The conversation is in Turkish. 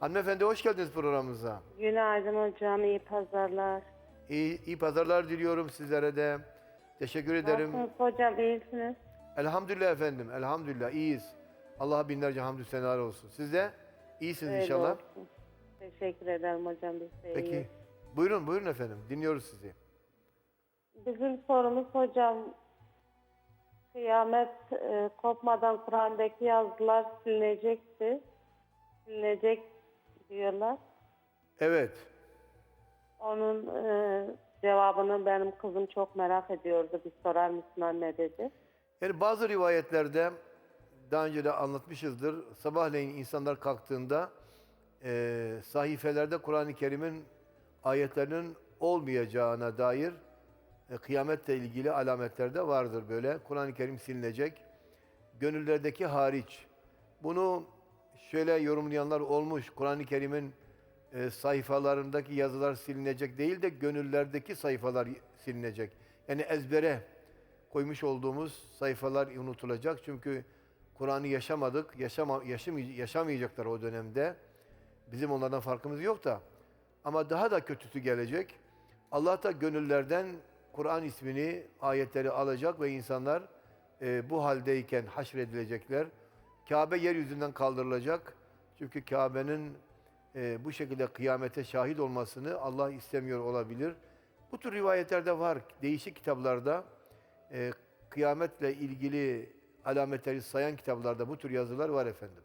Hanımefendi hoş geldiniz programımıza. Günaydın hocam, iyi pazarlar. İyi, iyi pazarlar diliyorum sizlere de. Teşekkür ederim. Nasılsınız hocam, iyisiniz? Elhamdülillah efendim, elhamdülillah iyiyiz. Allah'a binlerce hamdü senalar olsun. Siz de iyisiniz Öyle inşallah. olsun. Teşekkür ederim hocam, biz de Peki. iyiyiz. Buyurun, buyurun efendim. Dinliyoruz sizi. Bizim sorumuz hocam, kıyamet e, kopmadan Kur'an'daki yazılar silinecekti. Silinecek diyorlar. Evet. Onun e, cevabını benim kızım çok merak ediyordu. Bir sorar mısın anne dedi. Yani bazı rivayetlerde daha önce de anlatmışızdır. Sabahleyin insanlar kalktığında eee sahifelerde Kur'an-ı Kerim'in ayetlerinin olmayacağına dair e, kıyametle ilgili alametler de vardır böyle. Kur'an-ı Kerim silinecek. Gönüllerdeki hariç. Bunu şöyle yorumlayanlar olmuş. Kur'an-ı Kerim'in e, sayfalarındaki yazılar silinecek değil de gönüllerdeki sayfalar silinecek. Yani ezbere koymuş olduğumuz sayfalar unutulacak. Çünkü Kur'an'ı yaşamadık, yaşama, yaşamay- yaşamayacaklar o dönemde. Bizim onlardan farkımız yok da. Ama daha da kötüsü gelecek. Allah da gönüllerden Kur'an ismini, ayetleri alacak ve insanlar e, bu haldeyken haşredilecekler. Kabe yeryüzünden kaldırılacak. Çünkü Kabe'nin e, bu şekilde kıyamete şahit olmasını Allah istemiyor olabilir. Bu tür rivayetlerde var. Değişik kitaplarda e, kıyametle ilgili alametleri sayan kitaplarda bu tür yazılar var efendim.